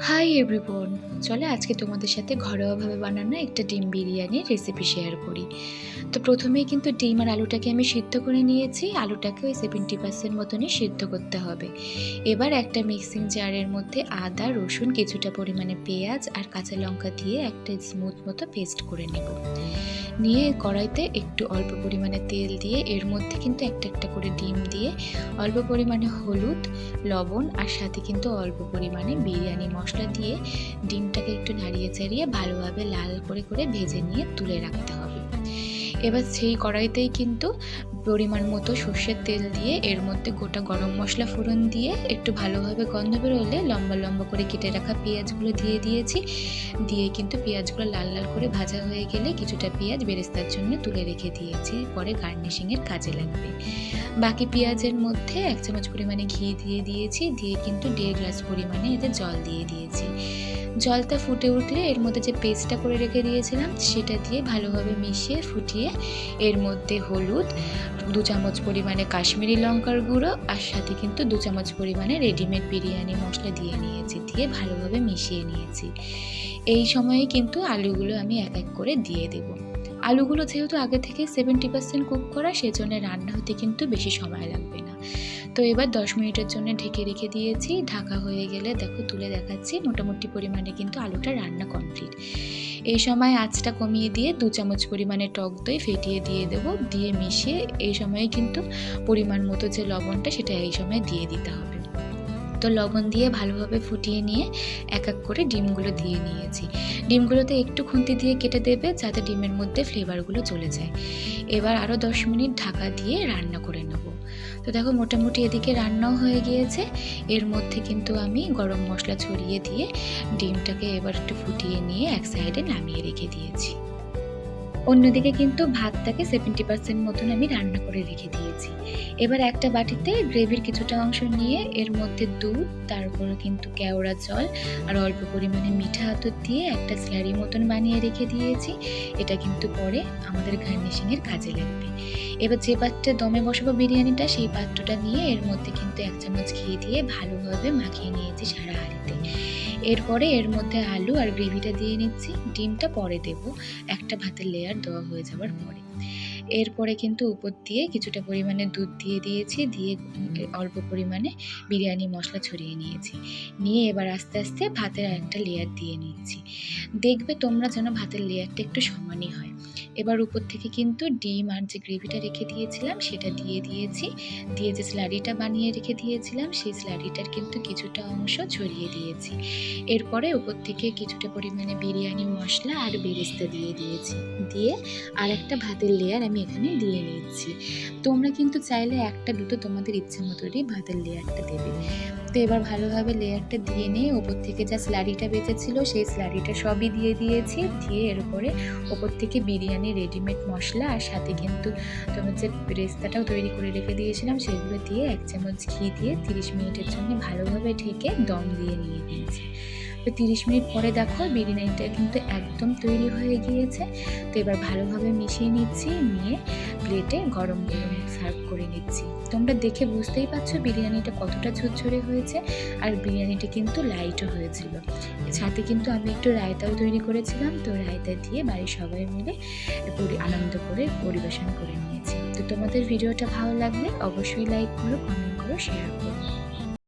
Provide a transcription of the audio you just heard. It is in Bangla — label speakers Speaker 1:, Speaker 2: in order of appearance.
Speaker 1: হাই এভরিওয়ান চলে আজকে তোমাদের সাথে ঘরোয়াভাবে বানানো একটা ডিম বিরিয়ানির রেসিপি শেয়ার করি। তো প্রথমেই কিন্তু ডিম আর আলুটাকে আমি সিদ্ধ করে নিয়েছি। আলুটাকে ওই সেভেন্টি পার্সেন্ট মতনই সিদ্ধ করতে হবে। এবার একটা মিক্সিং জারের মধ্যে আদা, রসুন, কিছুটা পরিমাণে পেঁয়াজ আর কাঁচা লঙ্কা দিয়ে একটা স্মুথ মতো পেস্ট করে নেব। নিয়ে কড়াইতে একটু অল্প পরিমাণে তেল দিয়ে এর মধ্যে কিন্তু একটা একটা করে ডিম দিয়ে অল্প পরিমাণে হলুদ, লবণ আর সাথে কিন্তু অল্প পরিমাণে বিরিয়ানি মশলা দিয়ে ডিমটাকে একটু নাড়িয়ে চাড়িয়ে ভালোভাবে লাল করে করে ভেজে নিয়ে তুলে রাখতে হবে। এবার সেই কড়াইতেই কিন্তু পরিমাণ মতো সর্ষের তেল দিয়ে এর মধ্যে গোটা গরম মশলা ফোড়ন দিয়ে একটু ভালোভাবে গন্ধ বেরোলে লম্বা লম্বা করে কেটে রাখা পেঁয়াজগুলো দিয়ে দিয়েছি। দিয়ে কিন্তু পেঁয়াজগুলো লাল লাল করে ভাজা হয়ে গেলে কিছুটা পেঁয়াজ বেরেস্তার জন্য তুলে রেখে দিয়েছি। পরে গার্নিশিংয়ের কাজে লাগবে। বাকি পেঁয়াজের মধ্যে এক চামচ পরিমাণে ঘি দিয়ে দিয়েছি। দিয়ে কিন্তু দেড় গ্লাস পরিমাণে এতে জল দিয়ে দিয়েছি। জলটা ফুটে উঠলে এর মধ্যে যে পেস্টটা করে রেখে দিয়েছিলাম, সেটা দিয়ে ভালোভাবে মিশিয়ে ফুটিয়ে এর মধ্যে হলুদ দু চামচ পরিমাণে কাশ্মীরি লঙ্কার গুঁড়ো আর সাথে কিন্তু দু চামচ পরিমাণে রেডিমেড বিরিয়ানি মশলা দিয়ে নিয়েছি, দিয়ে ভালোভাবে মিশিয়ে নিয়েছি। এই সময়ে কিন্তু আলুগুলো আমি এক এক করে দিয়ে দেবো। আলুগুলো যেহেতু আগে থেকে সেভেন্টি পার্সেন্ট কুক করা, সেজন্য রান্না হতে কিন্তু বেশি সময় লাগবে না। তো এবার দশ মিনিটের জন্য ঢেকে রেখে দিয়েছি। ঢাকা হয়ে গেলে দেখো তুলে দেখাচ্ছি। মোটামুটি পরিমাণে কিন্তু আলুটা রান্না কমপ্লিট এই সময় আঁচটা কমিয়ে দিয়ে দু চামচ পরিমাণে টক দই ফেটিয়ে দিয়ে দেবো। দিয়ে মিশিয়ে এই সময়ে কিন্তু পরিমাণ মতো যে লবণটা সেটা এই সময় দিয়ে দিতে হবে। তো লবণ দিয়ে ভালোভাবে ফুটিয়ে নিয়ে এক এক করে ডিমগুলো দিয়ে নিয়েছি। ডিমগুলোতে একটু খুন্তি দিয়ে কেটে দেবে যাতে ডিমের মধ্যে ফ্লেভারগুলো চলে যায়। এবার আরও দশ মিনিট ঢাকা দিয়ে রান্না করে তো দেখো মোটামুটি এদিকে রান্নাও হয়ে গিয়েছে। এর মধ্যে কিন্তু আমি গরম মশলা ছড়িয়ে দিয়ে ডিমটাকে এবার একটু ফুটিয়ে নিয়ে এক সাইডে নামিয়ে রেখে দিয়েছি। অন্যদিকে কিন্তু ভাতটাকে সেভেন্টি পার্সেন্ট মতন আমি রান্না করে রেখে দিয়েছি। এবার একটা বাটিতে গ্রেভির কিছুটা অংশ নিয়ে এর মধ্যে দুধ তারপরে কিন্তু কেওড়া জল আর অল্প পরিমাণে মিঠা আতর দিয়ে একটা স্ল্যারি মতন বানিয়ে রেখে দিয়েছি। এটা কিন্তু পরে আমাদের গার্নিশিংয়ের কাজে লাগবে। এবার যে পাত্রে দমে বসাবো বিরিয়ানিটা, সেই পাত্রটা নিয়ে এর মধ্যে কিন্তু এক চামচ ঘি দিয়ে ভালোভাবে মাখিয়ে নিয়েছি সারা হাঁড়িতে। এরপরে এর মধ্যে আলু আর গ্রেভিটা দিয়ে নিচ্ছি। ডিমটা পরে দেব। একটা ভাতের লেয়ার দেওয়া হয়ে যাওয়ার পরে। এরপরে কিন্তু উপর দিয়ে কিছুটা পরিমাণে দুধ দিয়ে দিয়েছি, দিয়ে অল্প পরিমাণে বিরিয়ানি মশলা ছড়িয়ে নিয়েছি। নিয়ে এবার আস্তে আস্তে ভাতের একটা লেয়ার দিয়ে নিচ্ছি। দেখবে তোমরা যেন ভাতের লেয়ারটা একটু সমানই হয়। এবার উপর থেকে কিন্তু ডিম আর যে গ্রেভিটা রেখে দিয়েছিলাম, সেটা দিয়ে দিয়েছি। দিয়ে যে স্লারিটা বানিয়ে রেখে দিয়েছিলাম, সেই স্লারিটার কিন্তু কিছুটা অংশ ছড়িয়ে দিয়েছি। এরপরে উপর থেকে কিছুটা পরিমাণে বিরিয়ানি মশলা আর বেরেস্তা দিয়ে দিয়েছি। দিয়ে আর একটা ভাতের লেয়ার আমি এখানে দিয়ে নিচ্ছি। তোমরা কিন্তু চাইলে একটা, দুটো তোমাদের ইচ্ছে মতোই ভাতের লেয়ারটা দেবে। তো এবার ভালোভাবে লেয়ারটা দিয়ে নিয়ে ওপর থেকে যা স্লারিটা বেঁচেছিল, সেই স্লারিটা সবই দিয়ে দিয়েছি। দিয়ে এর উপরে ওপর থেকে বিরিয়ানি রেডিমেড মশলা আর সাথে কিন্তু তোমার যে রেস্তাটাও তৈরি করে রেখে দিয়েছিলাম, সেগুলো দিয়ে এক চামচ ঘি দিয়ে তিরিশ মিনিটের জন্য ভালোভাবে ঢেকে দম দিয়ে নিয়ে নিয়েছি। তো তিরিশ মিনিট পরে দেখো বিরিয়ানিটা কিন্তু একদম তৈরি হয়ে গিয়েছে। তো এবার ভালোভাবে মিশিয়ে নিচ্ছি, নিয়ে প্লেটে গরম গরম সার্ভ করে নিচ্ছি। তোমরা দেখে বুঝতেই পারছ বিরিয়ানিটা কতটা ঝরঝরে হয়েছে আর বিরিয়ানিটা কিন্তু লাইটও হয়েছিল। সাথে কিন্তু আমি একটু রায়তাও তৈরি করেছিলাম, তো রায়তা দিয়ে বাড়ির সবাই মিলে আনন্দ করে পরিবেশন করে নিয়েছি। তো তোমাদের ভিডিওটা ভালো লাগলে অবশ্যই লাইক করো কমেন্ট করো শেয়ার করো।